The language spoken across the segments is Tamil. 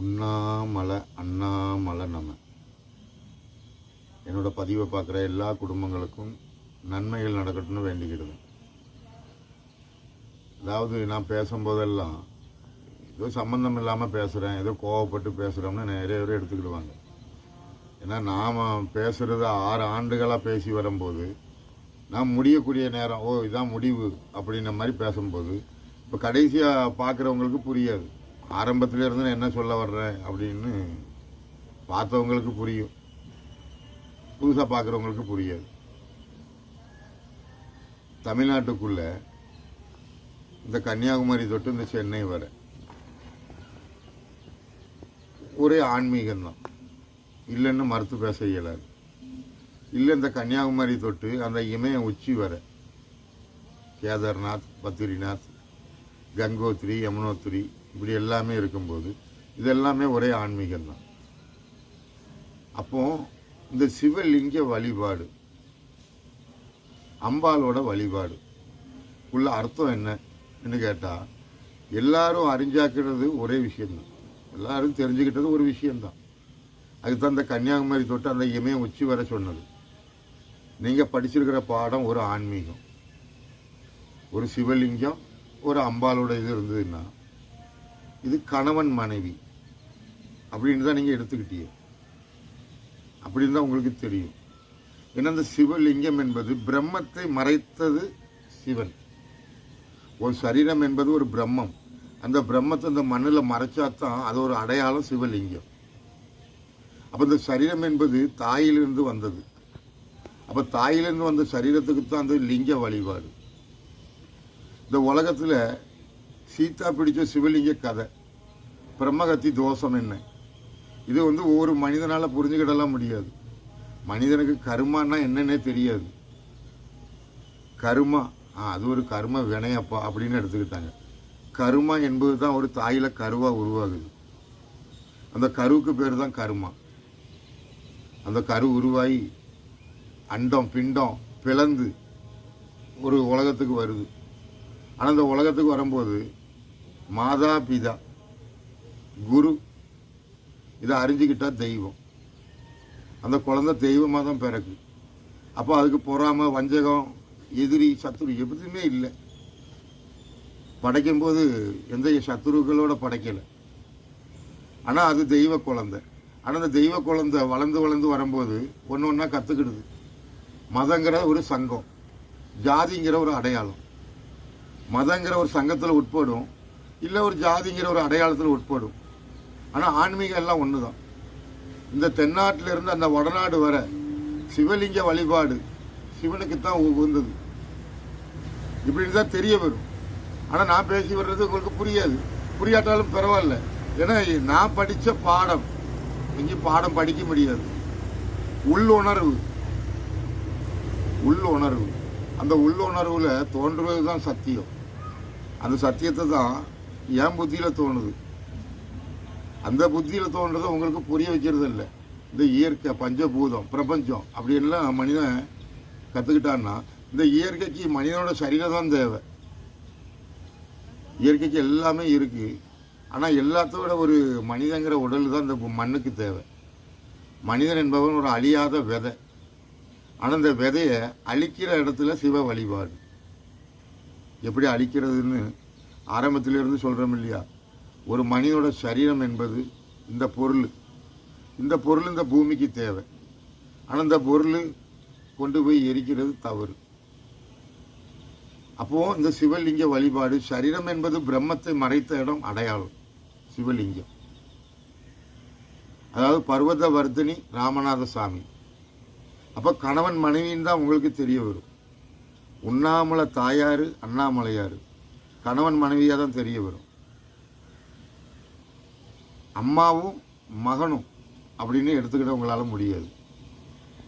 உண்ணாமலை அண்ணாமலை நம்ம. என்னோட பதிவை பார்க்குற எல்லா குடும்பங்களுக்கும் நன்மைகள் நடக்கட்டும்னு வேண்டிக்கிடுவேன். அதாவது நான் பேசும்போதெல்லாம் ஏதோ சம்மந்தம் இல்லாமல் பேசுகிறேன் ஏதோ கோவப்பட்டு பேசுகிறோம்னு நிறைய பேர் எடுத்துக்கிடுவாங்க. ஏன்னா நாம் பேசுகிறது ஆறு ஆண்டுகளாக பேசி வரும்போது நான் முடியக்கூடிய நேரம் ஓ இதான் முடிவு அப்படின்ற மாதிரி பேசும்போது இப்போ கடைசியாக பார்க்குறவங்களுக்கு புரியாது. ஆரம்பத்தில் இருந்து நான் என்ன சொல்ல வர்றேன் அப்படின்னு பார்த்தவங்களுக்கு புரியும். புதுசாக பார்க்குறவங்களுக்கு புரியாது. தமிழ்நாட்டுக்குள்ள இந்த கன்னியாகுமரி தொட்டு இந்த சென்னை வர ஒரே ஆன்மீகம்தான். இல்லைன்னு மறுத்து பேச இயலாது. இல்லை இந்த கன்னியாகுமரி தொட்டு அந்த இமய உச்சி வர கேதார்நாத் பத்ரிநாத் கங்கோத்ரி யமுனோத்ரி இப்படி எல்லாமே இருக்கும்போது இது எல்லாமே ஒரே ஆன்மீகம் தான். அப்போ இந்த சிவலிங்க வழிபாடு அம்பாலோட வழிபாடு உள்ள அர்த்தம் என்னன்னு கேட்டால் எல்லாரும் அறிஞ்சாக்கிறது ஒரே விஷயந்தான் எல்லாரும் தெரிஞ்சுக்கிட்டது ஒரு விஷயந்தான் அதுக்கு தான் அந்த கன்னியாகுமரி தொட்டு அந்த இமயம் உச்சி வர சொன்னது. நீங்கள் படிச்சிருக்கிற பாடம் ஒரு ஆன்மீகம். ஒரு சிவலிங்கம் ஒரு அம்பாலோட இது இருந்ததுன்னா இது கணவன் மனைவி. அப்படின்னு தான் நீங்கள் எடுத்துக்கிட்டீங்க. அப்படின்னு தான் உங்களுக்கு தெரியும். ஏன்னா அந்த சிவலிங்கம் என்பது பிரம்மத்தை மறைத்தது சிவன். ஒரு சரீரம் என்பது ஒரு பிரம்மம். அந்த பிரம்மத்தை இந்த மண்ணில் மறைச்சாதான் அது ஒரு அடையாளம் சிவலிங்கம். அப்போ இந்த சரீரம் என்பது தாயிலிருந்து வந்தது. அப்போ தாயிலிருந்து வந்த சரீரத்துக்கு தான் அந்த லிங்க வழிபாடு. இந்த உலகத்தில் சீதா பிடிச்ச சிவலிங்க கதை. பிரம்மகத்தி தோஷம் என்ன? இது வந்து ஒவ்வொரு மனிதனால் புரிஞ்சுக்கிடலாம் முடியாது. மனிதனுக்கு கருமான்னா என்னன்னே தெரியாது. கருமா ஆ அது ஒரு கரும வினையப்பா அப்படின்னு எடுத்துக்கிட்டாங்க. கருமா என்பது தான் ஒரு தாயில கருவா உருவாகுது. அந்த கருவுக்கு பேர் தான் கருமா. அந்த கரு உருவாகி அண்டம் பிண்டம் பிளந்து ஒரு உலகத்துக்கு வருது. ஆனால் அந்த உலகத்துக்கு வரும்போது மாதா பிதா குரு. இதை அறிஞ்சிக்கிட்டால் தெய்வம். அந்த குழந்தை தெய்வமாக தான் பிறகு அப்போ அதுக்கு பொறாம வஞ்சகம் எதிரி சத்துரு எதுவுமே இல்லை. படைக்கும்போது எந்த சத்துருக்களோட படைக்கலை. ஆனால் அது தெய்வ குழந்தை. ஆனால் அந்த தெய்வ குழந்தை வளர்ந்து வளர்ந்து வரும்போது ஒன்று ஒன்றா கற்றுக்கிடுது மதங்கிற ஒரு சங்கம். ஜாதிங்கிற ஒரு அடையாளம். மதங்கிற ஒரு சங்கத்தில் உட்படும் இல்லை ஒரு ஜாதிங்கிற ஒரு அடையாளத்தில் உட்படும். ஆனால் ஆன்மீகம் எல்லாம் ஒன்று தான் இந்த தென்னாட்டிலிருந்து அந்த வடநாடு வர சிவலிங்க வழிபாடு சிவனுக்கு தான் உகந்தது. இப்படின்னு தான் தெரிய வரும். ஆனால் நான் பேசி வர்றது உங்களுக்கு புரியாது. புரியாட்டாலும் பரவாயில்ல. ஏன்னா நான் படித்த பாடம் எங்கேயும் பாடம் படிக்க முடியாது. உள்ளுணர்வு. உள்ளுணர்வு. அந்த உள்ளுணர்வில் தோன்றுவது தான் சத்தியம். அந்த சத்தியத்தை தான் என் புத்தியில் தோணுது. அந்த புத்தியில் தோன்றதை உங்களுக்கு புரிய வைக்கிறது இல்லை இந்த இயற்கை பஞ்சபூதம் பிரபஞ்சம் அப்படின்லாம் மனிதன் கற்றுக்கிட்டான்னா இந்த இயற்கைக்கு மனிதனோட சரீரம் தான் தேவை. இயற்கைக்கு எல்லாமே இருக்குது ஆனால் எல்லாத்தோட ஒரு மனிதங்கிற உடல் தான் இந்த மண்ணுக்கு தேவை. மனிதன் என்பவன் ஒரு அழியாத விதை. ஆனால் இந்த விதையை அழிக்கிற இடத்துல சிவ வழிபாடு. எப்படி அழிக்கிறதுன்னு ஆரம்பத்திலிருந்து சொல்கிறோம் இல்லையா? ஒரு மனிதனோட சரீரம் என்பது இந்த பொருள். இந்த பொருள் இந்த பூமிக்கு தேவை. ஆனால் இந்த பொருள் கொண்டு போய் எரிக்கிறது தவறு. அப்போ இந்த சிவலிங்க வழிபாடு சரீரம் என்பது பிரம்மத்தை மறைத்த இடம் அடையாளம். சிவலிங்கம். அதாவது பர்வத வர்தினி ராமநாத சாமி அப்போ கணவன் மனைவின்னு தான் உங்களுக்கு தெரிய வரும். உண்ணாமலை தாயாரு அண்ணாமலையாரு. கணவன் மனைவியாக தான் தெரிய வரும். அம்மாவும் மகனும் அப்படின்னு எடுத்துக்கிட்ட உங்களால் முடியாது.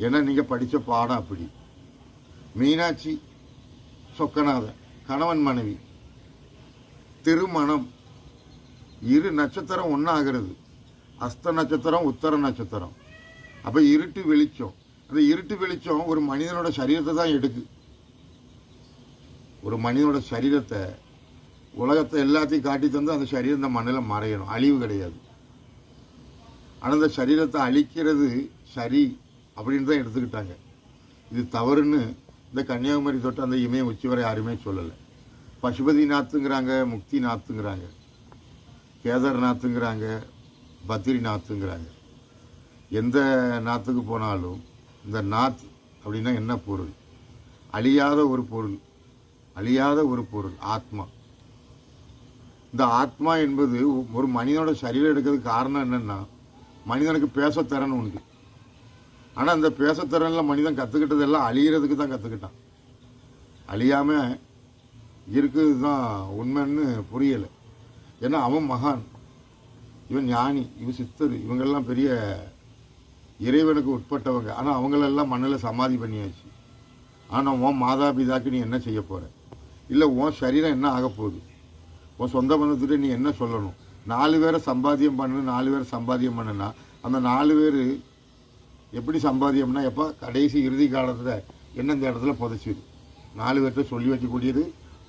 ஏன்னா நீங்கள் படித்த பாடம் அப்படி. மீனாட்சி சொக்கநாதன் கணவன் மனைவி திருமணம். இரு நட்சத்திரம் ஒன்றாகிறது அஸ்த நட்சத்திரம் உத்தர நட்சத்திரம். அப்போ இருட்டு வெளிச்சம். அந்த இருட்டு வெளிச்சம் ஒரு மனிதனோட சரீரத்தை தான் எடுக்கு. ஒரு மனிதனோட சரீரத்தை உலகத்தை எல்லாத்தையும் காட்டி தந்து அந்த சரீரம் இந்த மண்ணில் மறையணும். அழிவு கிடையாது. ஆனால் இந்த சரீரத்தை அழிக்கிறது சரி அப்படின்னு தான் எடுத்துக்கிட்டாங்க. இது தவறுன்னு இந்த கன்னியாகுமரி தொட்டு அந்த இமய உச்சி வரை யாருமே சொல்லலை. பசுபதிநாத்துங்கிறாங்க முக்திநாத்துங்கிறாங்க கேதார்நாத்துங்கிறாங்க பத்ரிநாத்துங்கிறாங்க. எந்த நாத்துக்கு போனாலும் இந்த நாத் அப்படின்னா என்ன பொருள்? அழியாத ஒரு பொருள் அழியாத ஒரு பொருள் ஆத்மா. இந்த ஆத்மா என்பது ஒரு மனிதனோட சரீரம் எடுக்கிறதுக்கு காரணம் என்னென்னா மனிதனுக்கு பேசத்திறன் உண்டு ஆனால் அந்த பேசத்திறனில் மனிதன் கற்றுக்கிட்டதெல்லாம் அழியிறதுக்கு தான் கற்றுக்கிட்டான் அழியாமல் இருக்குது தான் உண்மைன்னு புரியலை. ஏன்னா அவன் மகான். இவன் ஞானி இவன் சித்தர் இவங்கெல்லாம் பெரிய இறைவனுக்கு உட்பட்டவங்க. ஆனால் அவங்களெல்லாம் மண்ணில் சமாதி பண்ணியாச்சு. ஆனால் உன் மாதா பிதாக்கு நீ என்ன செய்ய போகிற இல்லை உன் சரீரம் என்ன ஆக போகுது? உன் சொந்த பந்தத்துட்டு நீ என்ன சொல்லணும்? நாலு பேரை சம்பாத்தியம் பண்ணு நாலு பேரை சம்பாத்தியம் பண்ணுனா அந்த நாலு பேர் எப்படி சம்பாத்தியம்னா எப்போ? கடைசி இறுதி காலத்தில் எந்தெந்த இடத்துல புதைச்சிது. நாலு பேர்கிட்ட சொல்லி வைக்கக்கூடியது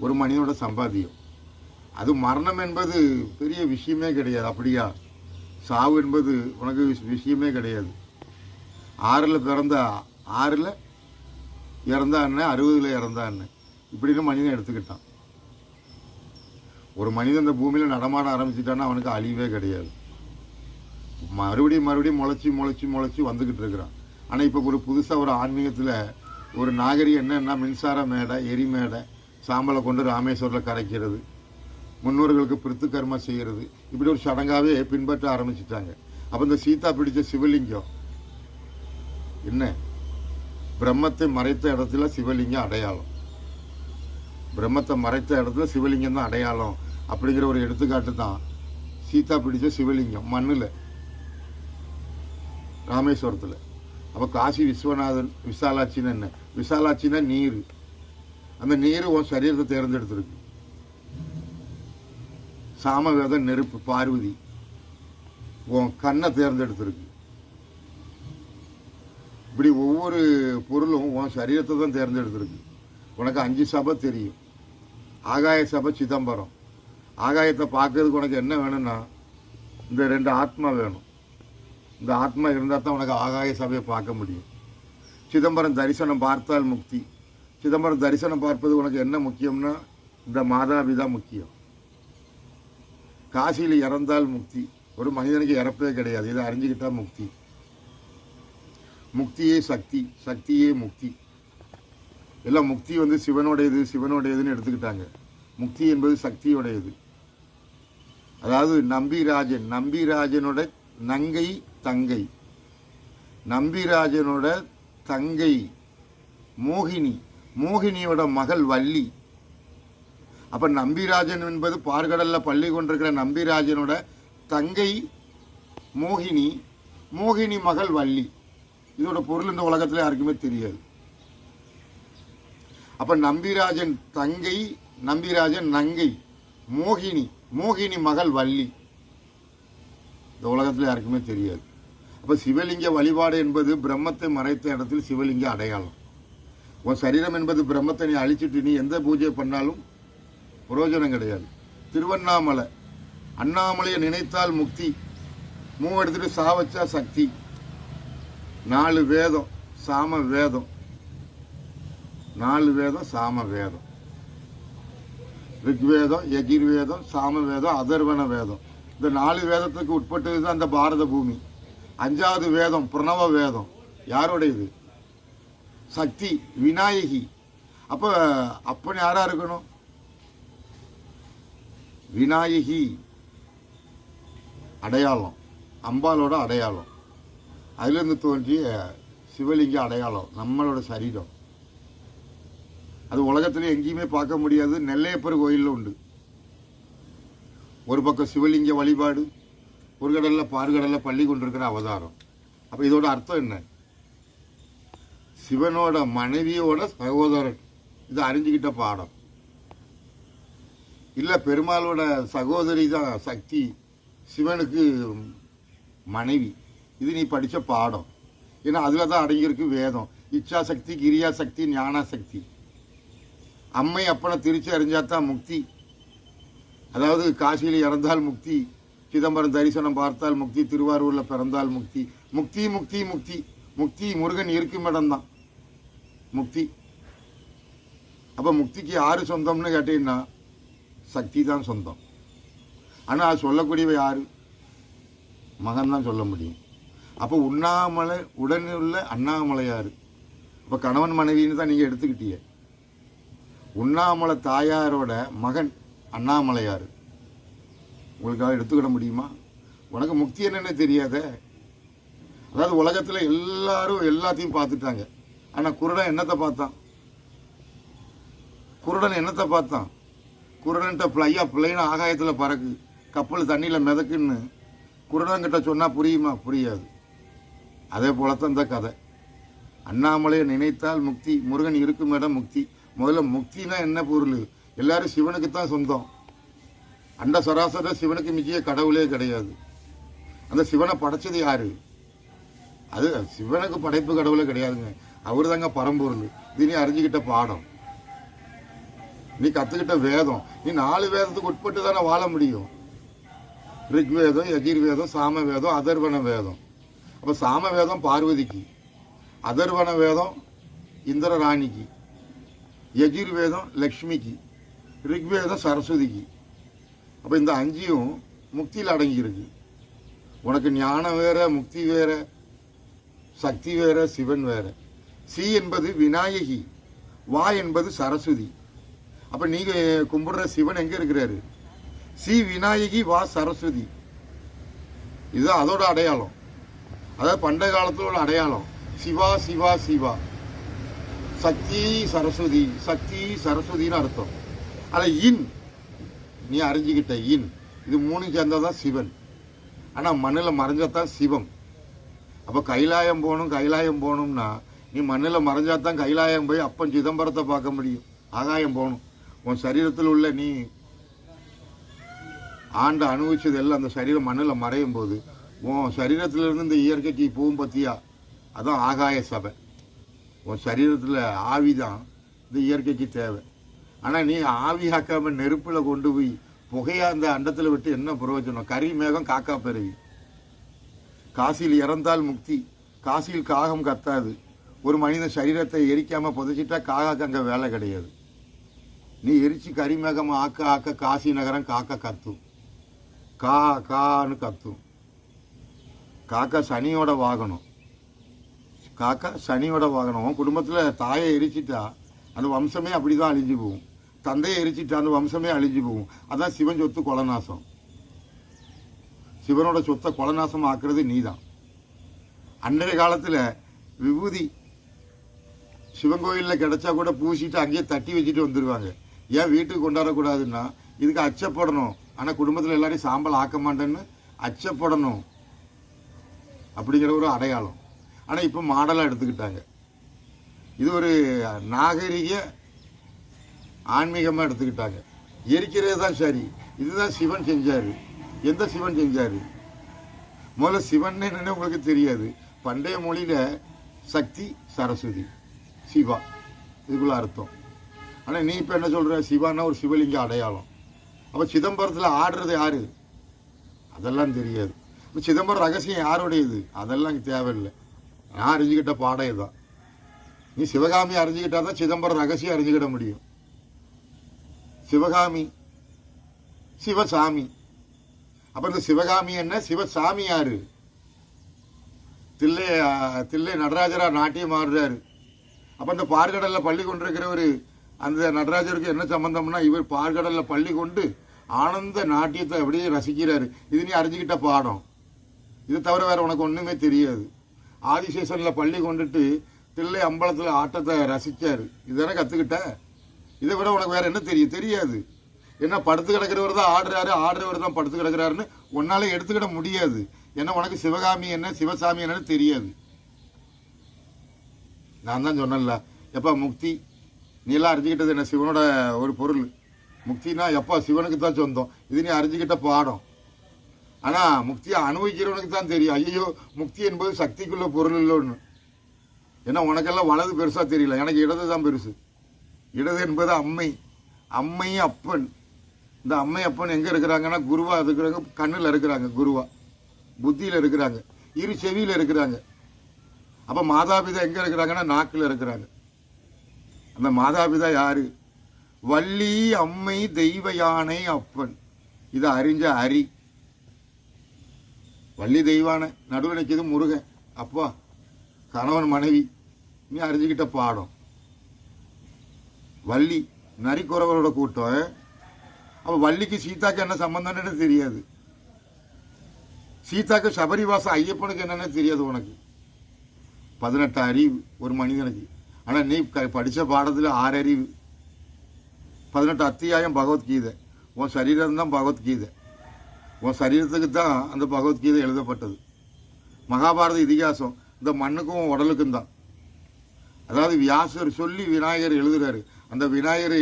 ஒரு மனிதனோட சம்பாத்தியம். அது மரணம் என்பது பெரிய விஷயமே கிடையாது. அப்படியா? சாவு என்பது உனக்கு விஷயமே கிடையாது. ஆறில் பிறந்த ஆறில் இறந்தா அறுபதில் இறந்தா இப்படின்னு மனிதன் எடுத்துக்கிட்டான். ஒரு மனிதன் இந்த பூமியில் நடமாட ஆரம்பிச்சிட்டான்னா அவனுக்கு அழிவே கிடையாது. மறுபடியும் மறுபடியும் முளைச்சி முளைச்சி முளைச்சி வந்துக்கிட்டு இருக்கிறான். ஆனால் இப்போ ஒரு புதுசாக ஒரு ஆன்மீகத்தில் ஒரு நாகரிகம் என்னன்னா மின்சார மேடை எரி மேடை சாம்பலை கொண்டு ராமேஸ்வரில் கரைக்கிறது முன்னோர்களுக்கு பிரித்து கர்மா செய்கிறது. இப்படி ஒரு சடங்காகவே பின்பற்ற ஆரம்பிச்சிட்டாங்க. அப்போ இந்த சீதா பிடித்த சிவலிங்கம் என்ன? பிரம்மத்தை மறைத்த இடத்துல சிவலிங்கம் அடையாளம். பிரம்மத்தை மறைத்த இடத்துல சிவலிங்கம் தான் அடையாளம். அப்படிங்கிற ஒரு எடுத்துக்காட்டு தான். சீதா பிடிச்ச சிவலிங்கம் மண்ணில். ராமேஸ்வரத்தில். அப்போ காசி விஸ்வநாதன் விசாலாட்சின்னு என்ன? விசாலாட்சின்னா நீர். அந்த நீர் உன் சரீரத்தை தேர்ந்தெடுத்திருக்கு. சாமவேதம் நெருப்பு பார்வதி உன் கண்ணை தேர்ந்தெடுத்திருக்கு. இப்படி ஒவ்வொரு பொருளும் உன் சரீரத்தை தான் தேர்ந்தெடுத்திருக்கு. உனக்கு அஞ்சு சபை தெரியும். ஆகாய சபை சிதம்பரம். ஆகாயத்தை பார்க்கறதுக்கு உனக்கு என்ன வேணும்னா இந்த ரெண்டு ஆத்மா வேணும். இந்த ஆத்மா இருந்தால் தான் உனக்கு ஆகாய சபையை பார்க்க முடியும். சிதம்பரம் தரிசனம் பார்த்தால் முக்தி. சிதம்பரம் தரிசனம் பார்ப்பது உனக்கு என்ன முக்கியம்னா இந்த மாதாபிதா முக்கியம். காசியில் இறந்தால் முக்தி. ஒரு மனிதனுக்கு இறப்பே கிடையாது. இதை அறிஞ்சுக்கிட்டால் முக்தி. முக்தியே சக்தி. சக்தியே முக்தி. எல்லாம் முக்தி வந்து சிவனுடையது சிவனுடையதுன்னு எடுத்துக்கிட்டாங்க. முக்தி என்பது சக்தியுடையது. அதாவது நம்பிராஜன் நம்பிராஜனோட நங்கை தங்கை. நம்பிராஜனோட தங்கை மோகினி. மோகினியோட மகள் வள்ளி. அப்போ நம்பிராஜன் என்பது பார்கடலில் பள்ளி கொண்டிருக்கிற நம்பிராஜனோட தங்கை மோகினி. மோகினி மகள் வள்ளி. இதோட பொருள் இந்த உலகத்தில் யாருக்குமே தெரியாது. அப்போ நம்பிராஜன் தங்கை நம்பிராஜன் நங்கை மோகினி. மோகினி மகள் வள்ளி. இந்த உலகத்தில் யாருக்குமே தெரியாது. அப்போ சிவலிங்க வழிபாடு என்பது பிரம்மத்தை மறைத்த இடத்தில் சிவலிங்க அடையாளம். உன் சரீரம் என்பது பிரம்மத்தை நீ அழிச்சிட்டு நீ எந்த பூஜை பண்ணாலும் பிரயோஜனம் கிடையாது. திருவண்ணாமலை அண்ணாமலையை நினைத்தால் முக்தி மூ எடுத்துட்டு சாவச்சா சக்தி நாலு வேதம் சாம வேதம் நாலு வேதம் சாம வேதம். ரிக்வேதம் யகிர்வேதம் சாமவேதம் அதர்வன வேதம் இந்த நாலு வேதத்துக்கு உட்பட்டது தான் அந்த பாரத பூமி. அஞ்சாவது வேதம் பிரணவ வேதம். யாருடையது? சக்தி விநாயகி. அப்போ அப்பன் யாராக இருக்கணும்? விநாயகி. அடையாளம். அம்பாலோட அடையாளம். அதிலிருந்து தோன்றிய சிவலிங்க அடையாளம் நம்மளோட சரீரம். அது உலகத்துல எங்கேயுமே பார்க்க முடியாது. நெல்லையப்பர் கோயிலில் உண்டு. ஒரு பக்கம் சிவலிங்க வழிபாடு ஒரு கடலில் பாறுகடலில் பள்ளி கொண்டிருக்கிற அவதாரம். அப்போ இதோட அர்த்தம் என்ன? சிவனோட மனைவியோட சகோதரன். இது அறிஞ்சுக்கிட்ட பாடம். இல்லை பெருமாளோட சகோதரி தான் சக்தி. சிவனுக்கு மனைவி. இது நீ படிச்ச பாடம். ஏன்னா அதில் தான் அடங்கியிருக்கு வேதம். இச்சா சக்தி கிரியா சக்தி ஞான சக்தி. அம்மை அப்பனை திருச்சி அறிஞ்சாதான் முக்தி. அதாவது காசியில் இறந்தால் முக்தி சிதம்பரம் தரிசனம் பார்த்தால் முக்தி திருவாரூரில் பிறந்தால் முக்தி. முக்தி முக்தி முக்தி. முக்தி முருகன் இருக்கும் இடம்தான். முக்தி. அப்போ முக்திக்கு யார் சொந்தம்னு கேட்டீங்கன்னா சக்தி தான் சொந்தம். ஆனால் அது சொல்லக்கூடியவ யார்? மகன் தான் சொல்ல முடியும். அப்போ உண்ணாமலை உடனே உள்ள அண்ணாமலையார். இப்போ கணவன் மனைவின்னு தான் நீங்கள் எடுத்துக்கிட்டீங்க. உண்ணாமலை தாயாரோட மகன் அண்ணாமலையார். உங்களுக்காக எடுத்துக்கிட முடியுமா? உனக்கு முக்தி என்னென்னு தெரியாத. அதாவது உலகத்தில் எல்லாரும் எல்லாத்தையும் பார்த்துட்டாங்க. ஆனால் குருடன் என்னத்தை பார்த்தான்? குருடன் என்னத்தை பார்த்தான்? குருடன்கிட்ட பிளையா பிள்ளைன்னு ஆகாயத்தில் பறக்கு கப்பல் தண்ணியில் மிதக்குன்னு குருடன்கிட்ட சொன்னால் புரியுமா? புரியாது. அதே போலத்தான் இந்த கதை. அண்ணாமலையை நினைத்தால் முக்தி முருகன் இருக்கும் இடம் முக்தி. முதல்ல முக்தினா என்ன பொருள்? எல்லாரும் சிவனுக்கு தான் சொந்தம். அண்ட சராசர சிவனுக்கு மிஞ்சிய கடவுளே கிடையாது. அந்த சிவனை படைச்சது யாரு? அது சிவனுக்கு படைப்பு கடவுளே கிடையாதுங்க. அவர் தாங்க பரம்பொருள். இது நீ அறிஞ்சுக்கிட்ட பாடம். நீ கத்துக்கிட்ட வேதம். நீ நாலு வேதத்துக்கு உட்பட்டு தானே வாழ முடியும். ரிக்வேதம் யஜுர்வேதம் சாம வேதம் அதர்வன வேதம். அப்போ சாம வேதம் பார்வதிக்கு. அதர்வன வேதம் இந்திர ராணிக்கு யஜுர்வேதம் லக்ஷ்மிக்கு ரிக்வேதம் சரஸ்வதிக்கு. அப்போ இந்த அஞ்சியும் முக்தியில் அடங்கியிருக்கு. உனக்கு ஞானம் வேற முக்தி வேற சக்தி வேற சிவன் வேற. சி என்பது விநாயகி வா என்பது சரஸ்வதி. அப்போ நீங்கள் கும்பிடுற சிவன் எங்கே இருக்கிறாரு? சி விநாயகி வா சரஸ்வதி. இதுதான் அதோட அடையாளம். அதாவது பண்டைய காலத்துல உள்ள அடையாளம். சிவா சிவா சிவா. சக்தி சரஸ்வதி சக்தி சரஸ்வதின்னு அர்த்தம். அதில் இன் நீ அறிஞ்சுக்கிட்ட இன் இது மூணு சேர்ந்தாதான் சிவன். ஆனால் மண்ணில் மறைஞ்சாதான் சிவம். அப்போ கைலாயம் போகணும் கைலாயம் போகணும்னா நீ மண்ணில் மறைஞ்சாதான் கைலாயம் போய் அப்பன் சிதம்பரத்தை பார்க்க முடியும். ஆகாயம் போகணும். உன் சரீரத்தில் உள்ள நீ ஆண்டு அனுபவிச்சது எல்லாம் அந்த சரீரம் மண்ணில் மறையும் போது உன் சரீரத்திலிருந்து இந்த இயற்கைக்கு போகும் பத்தியா அதான் ஆகாய சபை. உன் சரீரத்தில் ஆவி தான் இந்த இயற்கைக்கு தேவை. ஆனால் நீ ஆவி ஆக்காம நெருப்பில் கொண்டு போய் புகையாக அந்த அண்டத்தில் விட்டு என்ன பிரயோஜனம்? கரி மேகம் காக்கா பெருவி காசியில் இறந்தால் முக்தி. காசியில் காகம் கத்தாது. ஒரு மனிதன் சரீரத்தை எரிக்காமல் புதைச்சிட்டா காகாக்கு அங்கே வேலை கிடையாது. நீ எரிச்சு கரிமேகம் ஆக்க ஆக்க காசி நகரம் காக்க கத்தும். கா கான்னு கத்தும். காக்கா சனியோட வாகனம். காக்கா சனியோட வாகனம். குடும்பத்தில் தாயை எரிச்சிட்டா அந்த வம்சமே அப்படி தான் அழிஞ்சு போகும். தந்தையை எரிச்சிட்டா அந்த வம்சமே அழிஞ்சு போகும். அதான் சிவன் சொத்து கொலநாசம். சிவனோட சொத்தை கொலநாசம் ஆக்குறது நீ தான் அன்றைய காலத்தில் விபூதி சிவன் கோயிலில் கிடைச்சா கூட பூசிட்டு அங்கேயே தட்டி வச்சுட்டு வந்துடுவாங்க ஏன் வீட்டுக்கு கொண்டாடக்கூடாதுன்னா இதுக்கு அச்சப்படணும். ஆனால் குடும்பத்தில் எல்லாரையும் சாம்பல் ஆக்க மாட்டேன்னு அச்சப்படணும். அப்படிங்கிற ஒரு அடையாளம். ஆனால் இப்போ மாடலாக எடுத்துக்கிட்டாங்க. இது ஒரு நாகரிக ஆன்மீகமாக எடுத்துக்கிட்டாங்க. எரிக்கிறது தான் சரி. இதுதான் சிவன் செஞ்சார். எந்த சிவன் செஞ்சார்? முதல்ல சிவன் உங்களுக்கு தெரியாது. பண்டைய மொழியில் சக்தி சரஸ்வதி சிவா. இதுக்குள்ள அர்த்தம். ஆனால் நீ இப்போ என்ன சொல்கிற சிவான்னா ஒரு சிவலிங்க அடையாளம். அப்போ சிதம்பரத்தில் ஆடுறது யார்? அதெல்லாம் தெரியாது. இப்போ சிதம்பரம் ரகசியம் யாருடையது? அதெல்லாம் தேவையில்லை. நான் அறிஞ்சுக்கிட்ட பாடம் இதுதான் நீ சிவகாமி அறிஞ்சுக்கிட்டா தான் சிதம்பரம் ரகசியம் அறிஞ்சுக்கிட முடியும் சிவகாமி சிவசாமி அப்புறம் இந்த சிவகாமி என்ன சிவசாமி யாரு தில்லை தில்லை நடராஜரா நாட்டியம் ஆடுறாரு அப்போ இந்த பார்கடலில் பள்ளி கொண்டிருக்கிறவர் அந்த நடராஜருக்கு என்ன சம்பந்தம்னா இவர் பார்கடலில் பள்ளி கொண்டு ஆனந்த நாட்டியத்தை அப்படியே ரசிக்கிறாரு இது நீ அறிஞ்சுக்கிட்ட பாடம் இது தவிர வேற உனக்கு ஒன்றுமே தெரியாது ஆதிசேஷனில் பள்ளி கொண்டுட்டு தில்லை அம்பலத்தில் ஆட்டத்தை ரசித்தார் இதுதானே கற்றுக்கிட்ட இதை விட உனக்கு வேறு என்ன தெரியும்? தெரியாது. என்ன படுத்து கிடக்கிறவர் தான் ஆடுறாரு ஆடுறவர் தான் படுத்து கிடக்கிறாருன்னு உன்னால் எடுத்துக்கிட முடியாது. ஏன்னா உனக்கு சிவகாமி என்ன சிவசாமி என்னன்னு தெரியாது. நான் தான் சொன்னேன்ல எப்பா முக்தி? நீ எல்லாம் என்ன சிவனோட ஒரு பொருள். முக்தினா எப்போ சிவனுக்கு தான் சொந்தம். இது நீ அறிஞ்சிக்கிட்ட பாடம். ஆனால் முக்தியை அனுபவிக்கிறவனுக்கு தான் தெரியும். ஐயோ முக்தி என்பது சக்திக்குள்ள பொருள் இல்லைன்னு. ஏன்னா உனக்கெல்லாம் வலது பெருசாக தெரியல. எனக்கு இடது தான் பெருசு. இடது என்பது அம்மை. அம்மை அப்பன். இந்த அம்மை அப்பன் எங்கே இருக்கிறாங்கன்னா குருவாக இருக்கிறாங்க கண்ணில் இருக்கிறாங்க குருவா. புத்தியில் இருக்கிறாங்க. இரு செவியில் இருக்கிறாங்க. அப்போ மாதாபிதா எங்கே இருக்கிறாங்கன்னா நாக்கில் இருக்கிறாங்க. அந்த மாதாபிதா யாரு? வள்ளி அம்மை தெய்வ யானை அப்பன். இதை அறிஞ்ச அரி. வள்ளி தெய்வான நடுவில் நிற்கிது முருகன் அப்பா கணவன் மனைவி நீ அறிஞ்சுக்கிட்ட பாடம். வள்ளி நரிக்குறவரோட கூட்டம். அப்போ வள்ளிக்கு சீதாக்கு என்ன சம்பந்தம்னு தெரியாது. சீதாக்கு சபரிவாசம் ஐயப்பனுக்கு என்னென்ன தெரியாது உனக்கு. பதினெட்டு அறிவு ஒரு மனிதனுக்கு. ஆனால் நீ படித்த பாடத்தில் ஆறு அறிவு. பதினெட்டு அத்தியாயம் பகவத்கீதை. உன் சரீரம் தான் பகவத்கீதை. உன் சரீரத்துக்கு தான் அந்த பகவத்கீதை எழுதப்பட்டது. மகாபாரத இதிகாசம் இந்த மண்ணுக்கும் உடலுக்கும் தான். அதாவது வியாசர் சொல்லி விநாயகர் எழுதுறாரு. அந்த விநாயகர்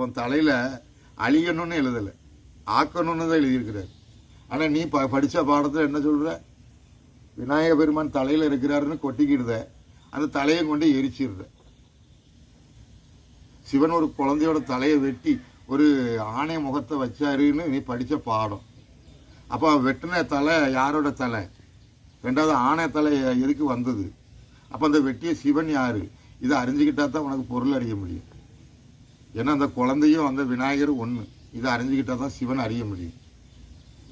உன் தலையில் அழியணும்னு எழுதலை. ஆக்கணும்னு தான் எழுதியிருக்கிறார். ஆனால் நீ ப படித்த பாடத்தில் என்ன சொல்கிற விநாயக பெருமான் தலையில் இருக்கிறாருன்னு கொட்டிக்கிடுத. அந்த தலையை கொண்டு எரிச்சிடுற. சிவன் ஒரு குழந்தையோட தலையை வெட்டி ஒரு ஆணை முகத்தை வச்சாருன்னு நீ படித்த பாடம். அப்போ வெட்டின தலை யாரோட தலை? ரெண்டாவது ஆணை தலை எதுக்கு வந்தது? அப்போ அந்த வெட்டிய சிவன் யார்? இதை அறிஞ்சுக்கிட்டா தான் உனக்கு பொருள் அறிய முடியும். ஏன்னா அந்த குழந்தையும் அந்த விநாயகரும் ஒன்று இதை அறிஞ்சுக்கிட்டா தான் சிவன் அறிய முடியும்.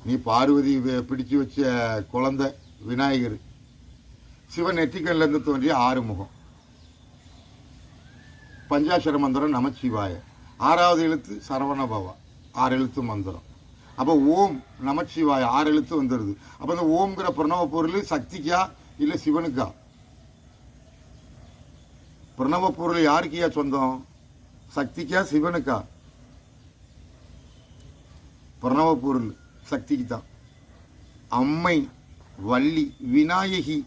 நீ பார்வதி பிடிச்சு வச்ச குழந்த விநாயகர். சிவன் நெற்றிக்கல்லேருந்து தோன்றிய ஆறுமுகம். பஞ்சாட்சர மந்திரம் நமச்சிவாயன் ஆறாவது எழுத்து சரவண பவா ஆறு எழுத்து மந்திரம். அப்போ ஓம் நமச்சிவாய ஆறு எழுத்து வந்துடுது அப்போ இந்த ஓம்ங்கிற பிரணவ பொருள் சக்திக்கா இல்லை சிவனுக்கா? பிரணவ பொருள் யாருக்கியா சொந்தம்? சக்திக்கா சிவனுக்கா? பிரணவ பொருள் சக்திக்கு தான் அம்மை வள்ளி விநாயகி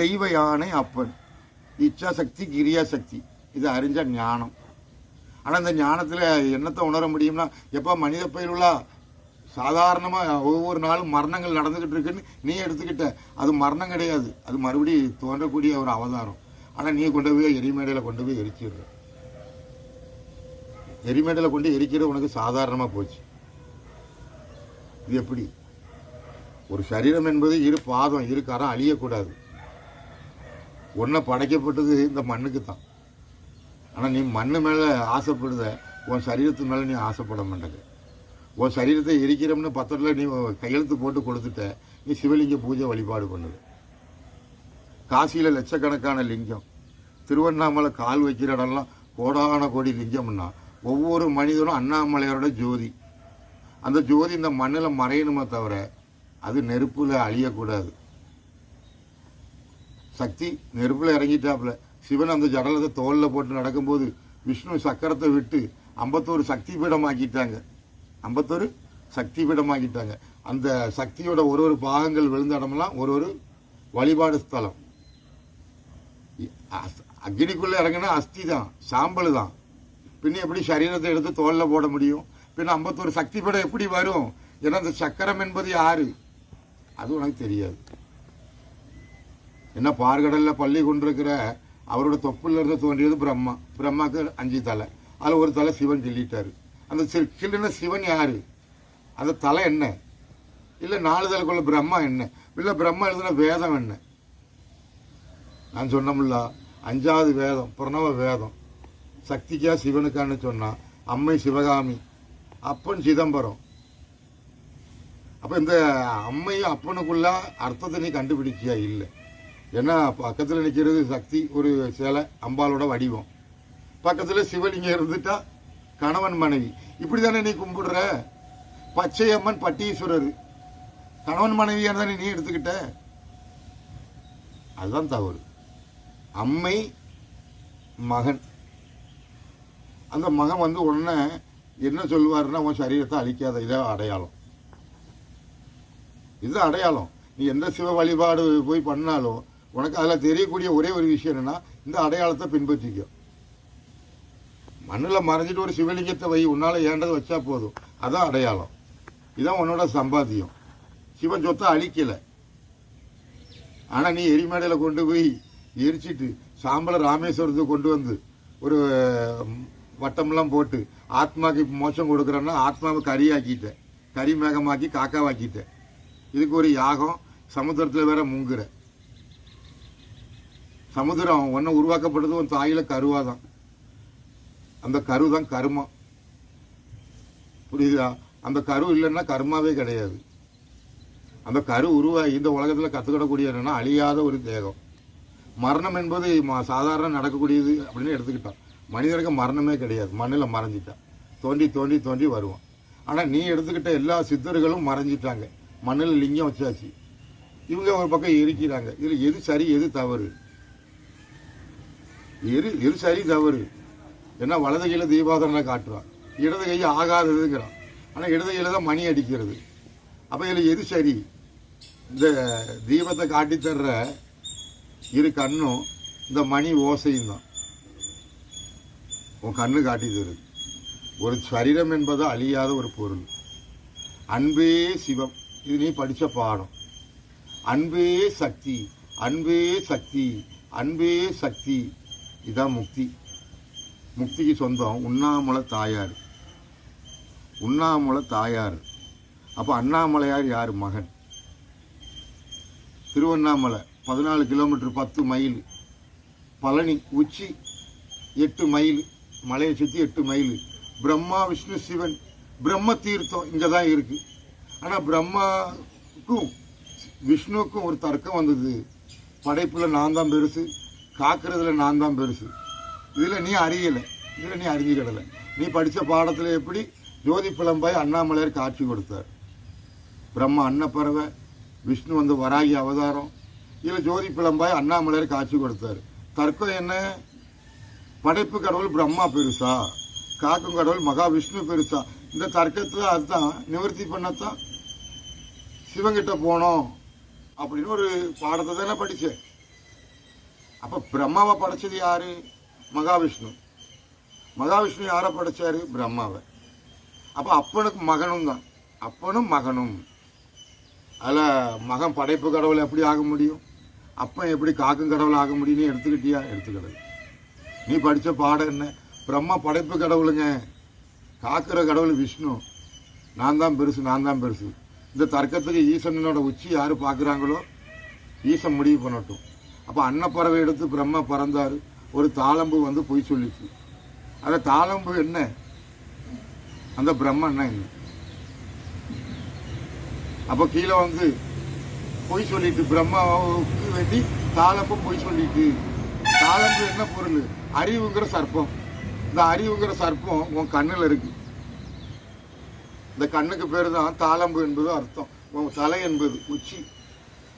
தெய்வ யானை அப்பன். இச்சா சக்தி கிரியா சக்தி. இது அறிஞ்ச ஞானம். ஆனால் இந்த ஞானத்தில் என்னத்தை உணர முடியும்னா எப்போ மனித பயிலுள்ளா சாதாரணமாக ஒவ்வொரு நாளும் மரணங்கள் நடந்துக்கிட்டு இருக்குன்னு நீ எடுத்துக்கிட்ட. அது மரணம் கிடையாது. அது மறுபடி தோன்றக்கூடிய ஒரு அவதாரம். ஆனால் நீ கொண்டு போய் எரிமேடையில் கொண்டு போய் எரிச்சிடுற. எரிமேடையில் கொண்டு எரிக்கிற உனக்கு சாதாரணமாக போச்சு. இது எப்படி? ஒரு சரீரம் என்பது இரு பாதம் இரு கரம் அழியக்கூடாது. ஒன்றை படைக்கப்பட்டது இந்த மண்ணுக்கு தான் ஆனால் நீ மண்ணு மேலே ஆசைப்படுத உன் சரீரத்து மேலே நீ ஆசைப்பட மாட்டேங்க. உன் சரீரத்தை எரிக்கிறோம்னு பத்திரத்தில் நீ கையெழுத்து போட்டு கொடுத்துட்ட நீ சிவலிங்க பூஜை வழிபாடு பண்ணுது. காசியில் லட்சக்கணக்கான லிங்கம். திருவண்ணாமலை கால் வைக்கிற இடம்லாம் கோடான கோடி லிங்கம்னா ஒவ்வொரு மனிதனும் அண்ணாமலையாரோட ஜோதி. அந்த ஜோதி இந்த மண்ணில் மறையணுமே தவிர அது நெருப்பில் அழியக்கூடாது. சக்தி நெருப்பில் இறங்கிட்டாப்புல. சிவன் அந்த ஜடலத்தை தோலில் போட்டு நடக்கும்போது விஷ்ணு சக்கரத்தை விட்டு ஐம்பத்தோரு சக்தி பீடமாக்கிட்டாங்க ஐம்பத்தோரு சக்தி பீடமாக்கிட்டாங்க அந்த சக்தியோட ஒரு ஒரு பாகங்கள் விழுந்த இடமெல்லாம் ஒரு ஒரு வழிபாடு ஸ்தலம். அக்னிக்குள்ளே இறங்கினா அஸ்தி தான் சாம்பல் தான். பின்ன எப்படி சரீரத்தை எடுத்து தோலில் போட முடியும்? பின்ன ஐம்பத்தோரு சக்தி பீடம் எப்படி வரும்? ஏன்னா அந்த சக்கரம் என்பது யாரு? அது உனக்கு தெரியாது. என்ன பார்கடலில் பள்ளி கொண்டிருக்கிற அவரோட தொப்புல இருந்து தோன்றியது பிரம்மா. பிரம்மாக்கு அஞ்சு தலை. அதில் ஒரு தலை சிவன் சொல்லிட்டார். அந்த சி- கிள்ளின சிவன் யார்? அந்த தலை என்ன? இல்லை நாலு தலைக்குள்ள பிரம்மா என்ன? இல்லை பிரம்மா எழுதின வேதம் என்ன? நான் சொன்னோம்ல அஞ்சாவது வேதம் பிரணவ வேதம். சக்திக்கா சிவனுக்கான்னு சொன்னால் அம்மை சிவகாமி அப்பன் சிதம்பரம். அப்போ இந்த அம்மையும் அப்பனுக்குள்ள அர்த்தத்தை நீ கண்டுபிடிச்சியா இல்லை. ஏன்னா பக்கத்தில் நிற்கிறது சக்தி ஒரு சிலை அம்பாலோட வடிவம். பக்கத்தில் சிவலிங்கம் இருந்துட்டா கணவன் மனைவி. இப்படி தானே நீ கும்பிடுற? பச்சையம்மன் பட்டீஸ்வரர். கணவன் மனைவியான தானே நீ எடுத்துக்கிட்ட? அதுதான் தவறு. அம்மை மகன். அந்த மகன் வந்து உடனே என்ன சொல்லுவார்னா உன் சரீரத்தை அழிக்காத. இதை அடையாளம். இது அடையாளம். நீ எந்த சிவ வழிபாடு போய் பண்ணாலும் உனக்கு அதில் தெரியக்கூடிய ஒரே ஒரு விஷயம் என்னன்னா இந்த அடையாளத்தை பின்பற்றிக்க. மண்ணில் மறைஞ்சிட்டு ஒரு சிவலிங்கத்தை வை உன்னால் ஏண்டது வச்சா போதும். அதான் அடையாளம். இதான் உன்னோட சம்பாத்தியம். சிவன் சொத்தை அழிக்கலை. ஆனால் நீ எரிமேடையில் கொண்டு போய் எரிச்சிட்டு சாம்பலை ராமேஸ்வரத்துக்கு கொண்டு வந்து ஒரு வட்டம்லாம் போட்டு ஆத்மாக்கு மோசம் கொடுக்குறேன்னா ஆத்மாவை கறியாக்கிட்டேன் கறி மேகமாக்கி காக்காவாக்கிட்டேன் இதுக்கு ஒரு யாகம் சமுத்திரத்தில் வேற முங்குறேன் சமுத்திரம் ஒன்று உருவாக்கப்படுறது உன் தாயில கருவாதான். அந்த கரு தான் கருமம் புரியுதா? அந்த கரு இல்லைன்னா கர்மாவே கிடையாது. அந்த கரு உருவாகி இந்த உலகத்தில் கற்றுக்கிடக்கூடிய என்னென்னா அழியாத ஒரு தேகம். மரணம் என்பது சாதாரண நடக்கக்கூடியது அப்படின்னு எடுத்துக்கிட்டான். மனிதனுக்கு மரணமே கிடையாது. மண்ணில் மறைஞ்சிட்டான். தோண்டி தோண்டி தோண்டி வருவான். ஆனால் நீ எடுத்துக்கிட்ட எல்லா சித்தர்களும் மறைஞ்சிட்டாங்க. மண்ணில் லிங்கம் வச்சாச்சு. இவங்க ஒரு பக்கம் இருக்கிறாங்க இதில் எது சரி எது தவறு? இரு இரு சரி தவறு ஏன்னா வலது கையில் தீபாதனை காட்டுறான் இடது கை ஆகாததுங்கிறான். ஆனால் இடது கையில் தான் மணி அடிக்கிறது. அப்போ இதில் எது சரி? இந்த தீபத்தை காட்டி தர்ற இரு கண்ணும் இந்த மணி ஓசையும் தான். உன் கண்ணு காட்டி தருது ஒரு சரீரம் என்பது அழியாத ஒரு பொருள். அன்பே சிவம். இது நீ படித்த பாடம். அன்பே சக்தி. அன்பே சக்தி. அன்பே சக்தி. இதான் முக்தி. முக்திக்கு சொந்தம் உண்ணாமலை தாயார். உண்ணாமலை தாயார். அப்போ அண்ணாமலையார் யார்? மகன். திருவண்ணாமலை பதினாலு கிலோமீட்டர் பத்து மைல். பழனி உச்சி எட்டு மைல். மலையை சுற்றி எட்டு மைல். பிரம்மா விஷ்ணு சிவன். பிரம்ம தீர்த்தம் இங்கே தான் இருக்குது ஆனால் பிரம்மாவுக்கும் விஷ்ணுவுக்கும் ஒரு தர்க்கம் வந்தது. படைப்பில் நான் தான் பெருசு. காக்கிறதுல நான் தான் பெருசு. இதில் நீ அறியலை. இதில் நீ அறிஞ்சுக்கிடலை. நீ படித்த பாடத்தில் எப்படி ஜோதி பிளம்பாய் அண்ணாமலையார் காட்சி கொடுத்தார். பிரம்மா அன்னப்பறவை விஷ்ணு வந்து வராகி அவதாரம் இதில் ஜோதி பிளம்பாய் அண்ணாமலையார் காட்சி கொடுத்தார். தர்க்கம் என்ன? படைப்பு கடவுள் பிரம்மா பெருசா? காக்கும் கடவுள் மகாவிஷ்ணு பெருசா? இந்த தர்க்கத்தில் அதுதான். நிவர்த்தி பண்ணத்தான். சிவங்கிட்ட போனோம். அப்படின்னு ஒரு பாடத்தை தானே படித்தேன் அப்போ பிரம்மாவை படைச்சது யாரு? மகாவிஷ்ணு. மகாவிஷ்ணு யாரை படைச்சாரு? பிரம்மாவை. அப்போ அப்பனுக்கு மகனும் தான். அப்பனும் மகனும். அதில் மகன் படைப்பு கடவுள் எப்படி ஆக முடியும்? அப்பன் எப்படி காக்கும் கடவுள் ஆக முடியும்னு எடுத்துக்கிட்டியா? எடுத்துக்கிடல நீ படித்த பாடம் என்ன? பிரம்மா படைப்பு கடவுளுங்க. காக்கிற கடவுள் விஷ்ணு. நான் தான் பெருசு நான் தான் பெருசு. இந்த தர்க்கத்துக்கு ஈசனோட உச்சி யார் பார்க்குறாங்களோ ஈசன் முடிவு பண்ணட்டும். அப்போ அன்னப்பறவை எடுத்து பிரம்மா பறந்தார். ஒரு தாளம்பு வந்து பொய் சொல்லிச்சு. அந்த தாளம்பு என்ன? அந்த பிரம்மன்னா என்ன? அப்போ கீழே வந்து பொய் சொல்லிட்டு பிரம்மாவுக்கு வேண்டி தாளம்பு பொய் சொல்லிட்டு. தாளம்பு என்ன பொருள்? அறிவுங்கிற சர்ப்பம். இந்த அறிவுங்கிற சர்ப்பம் உன் கண்ணில் இருக்கு. இந்த கண்ணுக்கு பேர் தான் தாளம்பு என்பது அர்த்தம். உன் தலை என்பது உச்சி.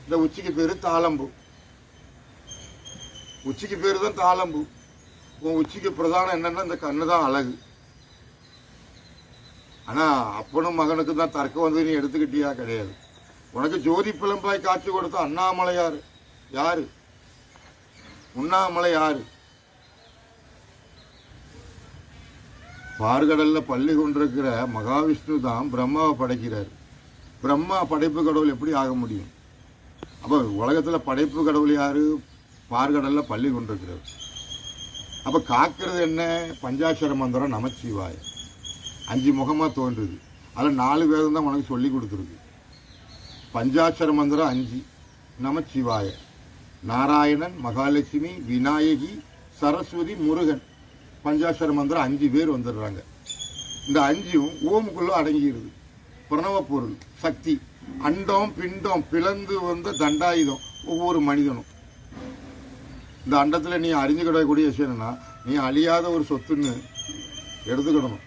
இந்த உச்சிக்கு பேர் தாளம்பு. உச்சிக்கு பேர் தான் தாளம்பு. உன் உச்சிக்கு பிரதானம் என்னன்னா இந்த கண்ணு தான் அழகு. ஆனா அப்பனும் மகனுக்கு தான் தர்க்கம் வந்து நீ எடுத்துக்கிட்டியா கிடையாது. உனக்கு ஜோதி பிளம்பாய் காட்சி கொடுத்த அண்ணாமலையார் யாரு? உண்ணாமலை யாரு? பார்கடல்ல பள்ளி கொண்டிருக்கிற மகாவிஷ்ணு தான் பிரம்மாவை படைக்கிறார். பிரம்மா படைப்பு கடவுள் எப்படி ஆக முடியும்? அப்போ உலகத்துல படைப்பு கடவுள் யாரு? பார்கடல்ல பள்ளி கொண்டிருக்கிறது. அப்ப காக்கிறது என்ன? பஞ்சாட்சர மந்திரம் நமச்சிவாய அஞ்சு முகமா தோன்றுது. அதில் நாலு வேதம் தான் உனக்கு சொல்லி கொடுத்துருக்கு. பஞ்சாட்சர மந்திரம் அஞ்சு நமச்சிவாய நாராயணன் மகாலட்சுமி விநாயகி சரஸ்வதி முருகன். பஞ்சாட்சர மந்திரம் அஞ்சு பேர் வந்துடுறாங்க. இந்த அஞ்சும் ஓமுக்குள்ள அடங்கிடுது. பிரணவ பொருள் சக்தி. அண்டம் பிண்டம் பிளந்து வந்த தண்டாயுதம் ஒவ்வொரு மனிதனும். இந்த அண்டத்தில் நீ அறிஞ்சுக்கிடக்கூடிய விஷயம் என்னன்னா நீ அழியாத ஒரு சொத்துன்னு எடுத்துக்கிடணும்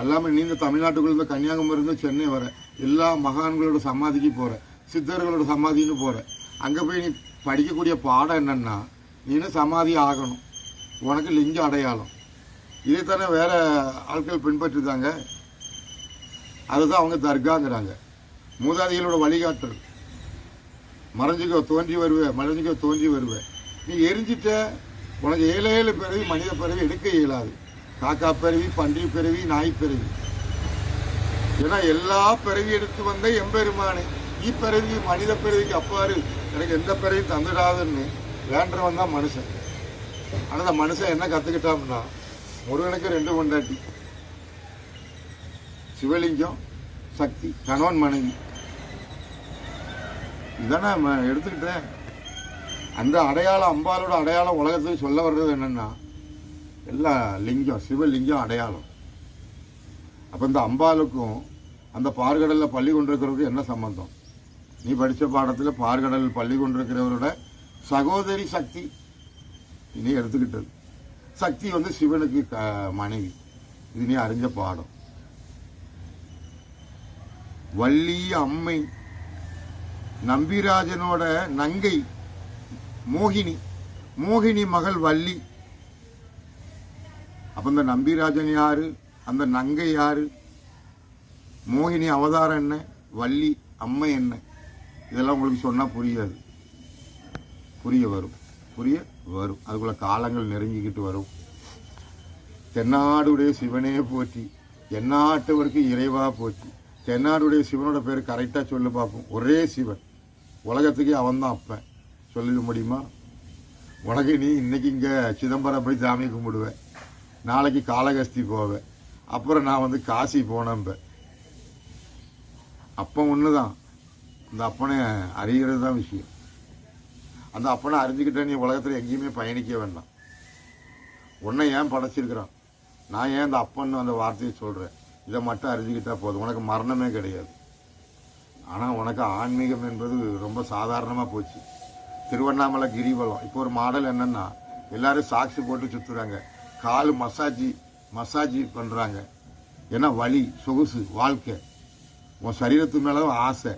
அல்லாமல் நீ இந்த தமிழ்நாட்டுக்குள்ளேருந்து கன்னியாகுமரி இருந்து சென்னை வர எல்லா மகான்களோட சமாதிக்கு போகிற சித்தர்களோட சமாதின்னு போகிற அங்கே போய் நீ படிக்கக்கூடிய பாடம் என்னன்னா நீனு சமாதி ஆகணும். உனக்கு லிங்க அடையாளம். இதைத்தானே வேறு ஆட்கள் பின்பற்றிருந்தாங்க அதுதான் அவங்க தர்காங்கிறாங்க. மூதாதிகளோட வழிகாட்டல். மறைஞ்சிக்கோ தோன்றி வருவேன் மறைஞ்சிக்கோ தோன்றி வருவேன் நீ எரிஞ்சிட்ட உனக்கு ஏழு ஏழு பிறவி மனித பிறவி எடுக்க இயலாது. காக்கா பிறவி பன்றி பிறவி நாய் பிறவி. ஏன்னா எல்லா பிறவி எடுத்து வந்த எம்பெருமானே இப்பிறவி மனித பிறவிக்கு அப்பாரு. எனக்கு எந்த பிறவியும் தந்துடாதுன்னு வேண்டவன் தான் மனுஷன். ஆனால் அந்த மனுஷன் என்ன கற்றுக்கிட்டான்னா முருகனுக்கு ரெண்டு பொண்டாட்டி. சிவலிங்கம் சக்தி கணவன் மனைவி. இதானே நான் எடுத்துக்கிட்டேன். அந்த அடையாளம் அம்பாலோட அடையாளம் உலகத்துக்கு சொல்ல வர்றது என்னென்னா எல்லா லிங்கம் சிவலிங்கம் அடையாளம். அப்போ இந்த அம்பாளுக்கும் அந்த பார்கடலில் பள்ளி கொண்டிருக்கிறதுக்கு என்ன சம்பந்தம்? நீ படித்த பாடத்தில் பார்கடலில் பள்ளி கொண்டிருக்கிறவரோட சகோதரி சக்தி. நீ எடுத்துக்கிட்டது. சக்தி வந்து சிவனுக்கு க- மனைவி. இது நீ அறிஞ்ச பாடம். வள்ளி அம்மை நம்பிராஜனோட நங்கை. மோகினி மோகினி மகள் வள்ளி. அப்ப இந்த நம்பிராஜன் யாரு? அந்த நங்கை யாரு? மோகினி அவதாரம் என்ன? வள்ளி அம்மை என்ன? இதெல்லாம் உங்களுக்கு சொன்னா புரியாது. புரிய வரும். புரிய வரும். அதுக்குள்ள காலங்கள் நெருங்கிக்கிட்டு வரும். தென்னாடுடைய சிவனே போற்றி. எந்நாட்டவருக்கு இறைவா போற்றி. தென்னாடுடைய சிவனோட பேர் கரெக்டாக சொல்லி பார்ப்போம் ஒரே சிவன். உலகத்துக்கே அவன் தான் அப்பன். சொல்லிட முடியுமா? உனக்கு நீ இன்னைக்கு இங்கே சிதம்பரம் போய் சாமி கும்பிடுவேன் நாளைக்கு காளகஸ்தி போவேன் அப்புறம் நான் வந்து காசி போனேன்ப. அப்பன் ஒன்று தான் இந்த அப்பனை அறிகிறது தான் விஷயம். அந்த அப்பனை அறிஞ்சிக்கிட்ட நீ உலகத்தில் எங்கேயுமே பயணிக்க வேண்டாம். உன்னை ஏன் படைச்சிருக்கிறான்? நான் ஏன் அந்த அப்பன்னு அந்த வார்த்தையை சொல்கிறேன் இதை மட்டும் அறிஞ்சிக்கிட்டால் போதும். உனக்கு மரணமே கிடையாது. ஆனால் உனக்கு ஆன்மீகம் என்பது ரொம்ப சாதாரணமாக போச்சு. திருவண்ணாமலை கிரிவலம். இப்போ ஒரு மாடல் என்னென்னா எல்லாரும் சாக்ஸி போட்டு சுற்றுறாங்க கால் மசாஜி மசாஜி பண்ணுறாங்க ஏன்னா வலி சொகுசு வாழ்க்கை. உன் சரீரத்து மேலே ஆசை.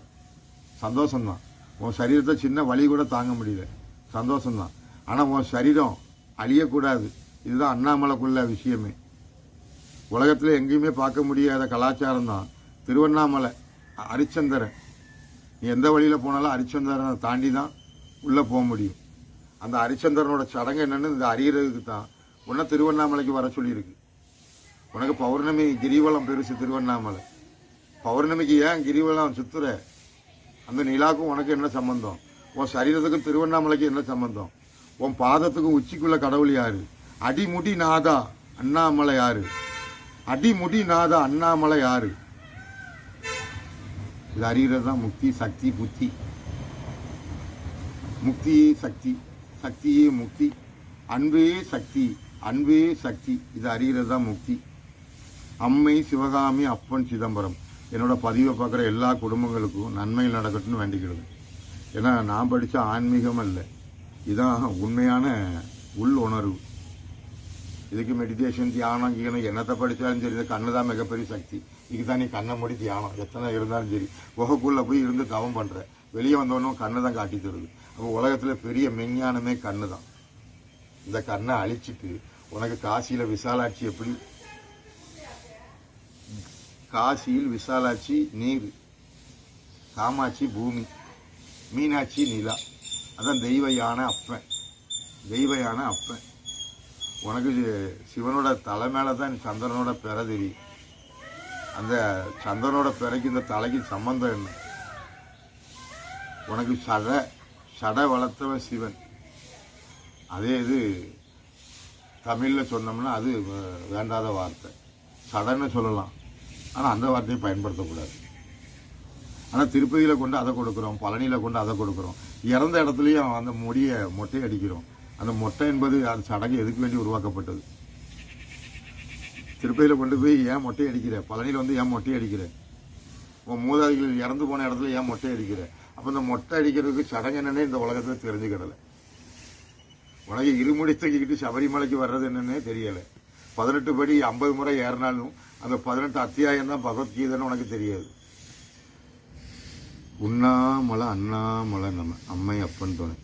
சந்தோஷம்தான். உன் சரீரத்தை சின்ன வலி கூட தாங்க முடியல. சந்தோஷம்தான். ஆனால் உன் சரீரம் அழியக்கூடாது. இதுதான் அண்ணாமலைக்குள்ள விஷயமே. உலகத்தில் எங்கேயுமே பார்க்க முடியாத கலாச்சாரம் தான் திருவண்ணாமலை அரிச்சந்திரன். நீ எந்த வழியில் போனாலும் அரிச்சந்திரனை தாண்டி தான் உள்ளே போக முடியும். அந்த ஹரிச்சந்திரனோட சடங்கு என்னன்னு இந்த அறியறதுக்கு தான். உன்னை திருவண்ணாமலைக்கு வர சொல்லியிருக்கு. உனக்கு பௌர்ணமி கிரிவலம் பெருசு திருவண்ணாமலை. பௌர்ணமிக்கு ஏன் கிரிவலம் சுத்துற? அந்த நிலாக்கும் உனக்கு என்ன சம்பந்தம்? உன் சரீரத்துக்கும் திருவண்ணாமலைக்கு என்ன சம்பந்தம்? உன் பாதத்துக்கும் உச்சிக்குள்ள கடவுள் யாரு? அடிமுடி நாதா அண்ணாமலை யாரு? அடிமுடி நாதா அண்ணாமலை யாரு? இது அறிகிறது தான் முக்தி சக்தி புத்தி. முக்தியே சக்தி சக்தியே முக்தி. அன்பே சக்தி அன்பே சக்தி. இது அறிகிறது தான் முக்தி. அம்மை சிவகாமி அப்பன் சிதம்பரம். என்னோட பதிவை பார்க்குற எல்லா குடும்பங்களுக்கும் நன்மைகள் நடக்கட்டும்னு வேண்டிக்கிறது. ஏன்னா நான் படித்த ஆன்மீகம் அல்ல. இதுதான் உண்மையான உள் உணர்வு. இதுக்கு மெடிடேஷன் தியானம் கீனம் என்னத்தை படித்தாலும் சரி இந்த கண்ணு தான் மிகப்பெரிய சக்தி. இதுக்கு தான் நீ கண்ணை மூடி தியானம். எத்தனை இருந்தாலும் சரி. குகைக்குள்ளே போய் இருந்து தவம் பண்ணுற வெளியே வந்தவனும் கண்ணை தான் காட்டி தருது. அப்போ உலகத்தில் பெரிய மெஞ்ஞானமே கண்ணு தான் இந்த கண்ணை அழிச்சிட்டு உனக்கு காசியில் விசாலாட்சி எப்படி? காசியில் விசாலாட்சி நீர் காமாட்சி பூமி மீனாட்சி நிலா. அதான் தெய்வ யானை அப்பன் தெய்வ யானை அப்பன். உனக்கு சிவனோட தலை மேலே தான் சந்திரனோட பிற தெரியும். அந்த சந்திரனோட பிறகு இந்த தலைக்கு சம்பந்தம் என்ன? உனக்கு சதை சட வளர்த்தவன் சிவன். அதே இது தமிழில் சொன்னோம்னா அது வேண்டாத வார்த்தை. சடன்னு சொல்லலாம். ஆனால் அந்த வார்த்தையை பயன்படுத்தக்கூடாது. ஆனால் திருப்பதியில் கொண்டு அதை கொடுக்குறோம் பழனியில் கொண்டு அதை கொடுக்குறோம். இறந்த இடத்துலையும் அந்த முடியை மொட்டை அடிக்கிறோம். அந்த மொட்டை என்பது அந்த சடங்கு எதுக்கு வேண்டி உருவாக்கப்பட்டது? திருப்பதியில் கொண்டு போய் ஏன் மொட்டை அடிக்கிற? பழனியில் வந்து ஏன் மொட்டை அடிக்கிற? உன் மூதாதிகள் இறந்து போன இடத்துல ஏன் மொட்டை அடிக்கிற? அப்போ இந்த மொட்டை அடிக்கிறதுக்கு சடங்கு என்னன்னே இந்த உலகத்தில் தெரிஞ்சுக்கிடலை. உனக்கு இருமுடி தூக்கிக்கிட்டு சபரிமலைக்கு வர்றது என்னன்னே தெரியலை. பதினெட்டு படி ஐம்பது முறை ஏறினாலும் அந்த பதினெட்டு அத்தியாயம் தான் பகவத்கீதைன்னு உனக்கு தெரியாது. உண்ணாமலை அண்ணாமலை நம்ம அம்மை அப்பன் துணை.